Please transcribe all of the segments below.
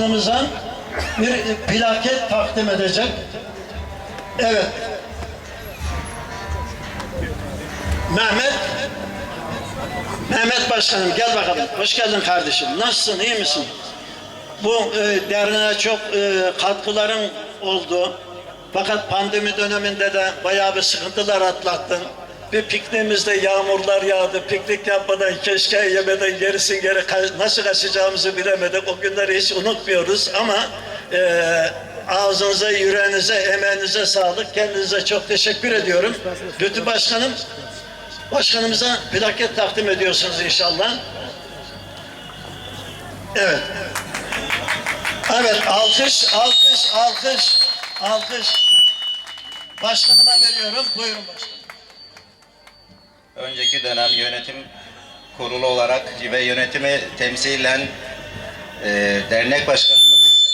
Başkanımıza bir plaket takdim edecek. Evet. Mehmet Mehmet Başkanım gel bakalım. Hoş geldin kardeşim. Nasılsın? iyi misin? Bu e, derneğe çok e, katkıların oldu. Fakat pandemi döneminde de bayağı bir sıkıntılar atlattın. Bir pikniğimizde yağmurlar yağdı. Piknik yapmadan, keşke yemeden gerisin geri nasıl kaçacağımızı bilemedik. O günleri hiç unutmuyoruz ama e, ağzınıza, yüreğinize, emeğinize sağlık. Kendinize çok teşekkür ediyorum. Lütfü Başkanım, Başkanımıza plaket takdim ediyorsunuz inşallah. Evet. Evet, alkış, alkış, alkış, alkış. Başkanıma veriyorum. Buyurun başkanım. Önceki dönem yönetim kurulu olarak ve yönetimi temsilen e, dernek başkanımız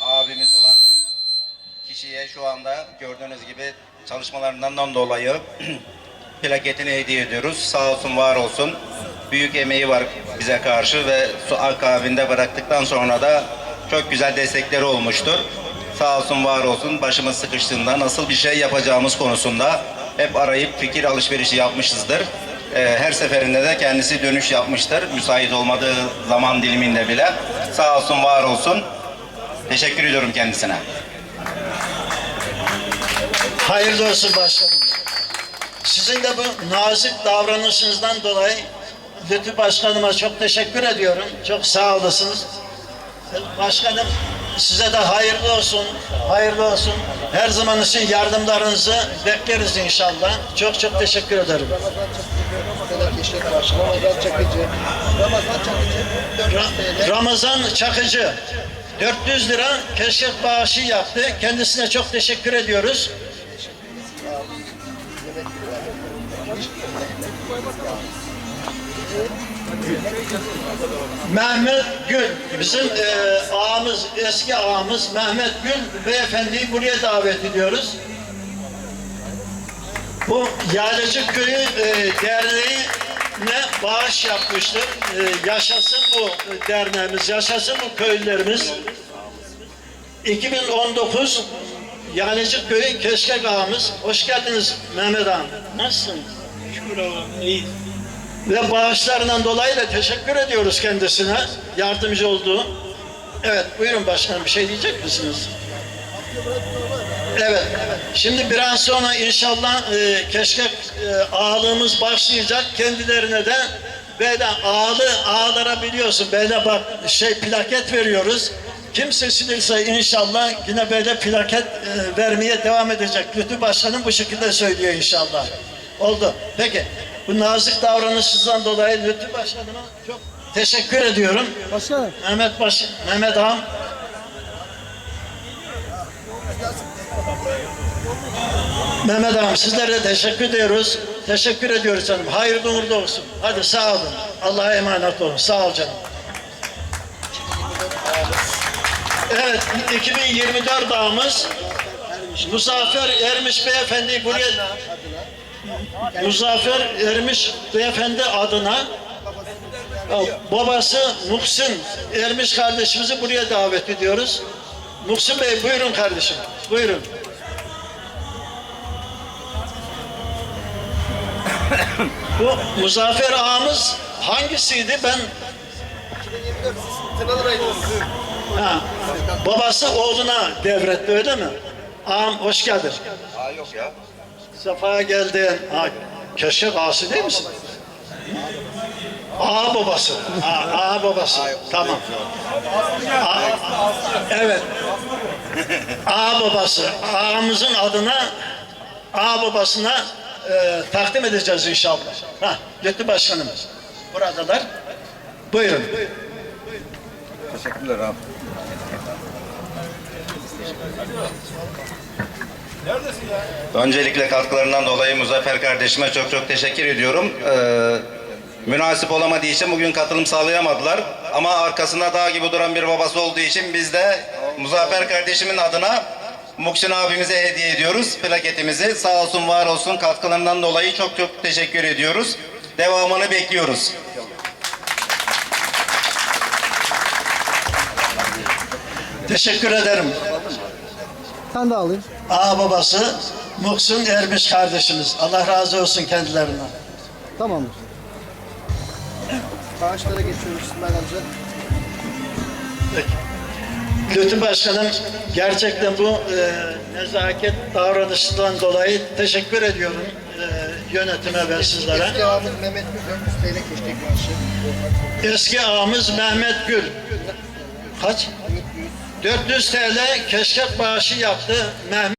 abimiz olan kişiye şu anda gördüğünüz gibi çalışmalarından dolayı plaketini hediye ediyoruz. Sağ olsun, var olsun. Büyük emeği var bize karşı ve su akabinde bıraktıktan sonra da çok güzel destekleri olmuştur. Sağ olsun, var olsun. Başımız sıkıştığında nasıl bir şey yapacağımız konusunda hep arayıp fikir alışverişi yapmışızdır. Ee, her seferinde de kendisi dönüş yapmıştır. Müsait olmadığı zaman diliminde bile. Sağ olsun, var olsun. Teşekkür ediyorum kendisine. Hayırlı olsun başkanım. Sizin de bu nazik davranışınızdan dolayı Lütfü Başkanıma çok teşekkür ediyorum. Çok sağ olasınız. Başkanım size de hayırlı olsun, hayırlı olsun. Her zaman için yardımlarınızı bekleriz inşallah. Çok çok teşekkür ederim. Ramazan Çakıcı, Ramazan Çakıcı, Ramazan Çakıcı, 400 TL. Ra- Ramazan Çakıcı 400 lira keşkek bağışı yaptı. Kendisine çok teşekkür ediyoruz. Mehmet Gül, bizim e, ağamız, eski ağamız Mehmet Gül beyefendiyi buraya davet ediyoruz. Bu Yaylacık Köyü e, Derneği'ne bağış yapmıştır. E, yaşasın bu derneğimiz, yaşasın bu köylülerimiz. 2019 Yaylacık Köyü Keşkek ağamız. Hoş geldiniz Mehmet ağam. Nasılsın? Şükür Allah'ım iyi. Ve bağışlarından dolayı da teşekkür ediyoruz kendisine. Yardımcı olduğu. Evet buyurun başkanım bir şey diyecek misiniz? Evet. Şimdi biraz sonra inşallah e, keşkek e, ağalığımız başlayacak. Kendilerine de böyle ağalı ağalara biliyorsun böyle bak şey plaket veriyoruz. Kim seçilirse inşallah yine böyle plaket e, vermeye devam edecek. Lütfü Başkanım bu şekilde söylüyor inşallah. Oldu. Peki. Bu nazik davranışınızdan dolayı Lütfü Başkanıma çok teşekkür ediyorum. Başkanım. Mehmet Baş Mehmet Ağam. Mehmet Ağam sizlere teşekkür ediyoruz. Teşekkür ediyoruz canım. Hayırlı uğurlu olsun. Hadi sağ olun. Allah'a emanet olun. Sağ ol canım. Evet, 2024 ağamız Muzaffer Ermiş Beyefendi buraya Muzaffer Ermiş Beyefendi adına babası Muhsin Ermiş kardeşimizi buraya davet ediyoruz. Muhsin Bey buyurun kardeşim. Buyurun. Bu Muzaffer ağamız hangisiydi? Ben 2024 Tırnalı'daydınız. ha, babası oğluna devretti öyle mi? Ağam hoş geldin. Aa yok ya. Sefaya geldin. Ha, keşke ağası değil misin? Ağa babası. Ağa, ağa babası. Tamam. Ağa- evet. Ağa babası. Ağamızın adına ağa babasına e, takdim edeceğiz inşallah. Ha, Lütfü Başkanımız. Buradalar. Buyurun. Teşekkürler abi. Öncelikle katkılarından dolayı Muzaffer kardeşime çok çok teşekkür ediyorum. Ee, münasip olamadığı için bugün katılım sağlayamadılar. Ama arkasında dağ gibi duran bir babası olduğu için biz de Muzaffer kardeşimin adına Muksin abimize hediye ediyoruz plaketimizi. Sağ olsun var olsun katkılarından dolayı çok çok teşekkür ediyoruz. Devamını bekliyoruz. Teşekkür ederim. Sen de alayım. Ağa babası Muksun Ermiş kardeşimiz. Allah razı olsun kendilerinden. Tamamdır. Bağışlara geçiyoruz İsmail amca. Lütfü Başkanım gerçekten bu e, nezaket davranışından dolayı teşekkür ediyorum e, yönetime ve sizlere. Eski ağamız Mehmet Gül 400 TL keşkek maaşı. Eski ağamız Mehmet Gül. Kaç? 400 TL keşkek bağışı yaptı. Mehmet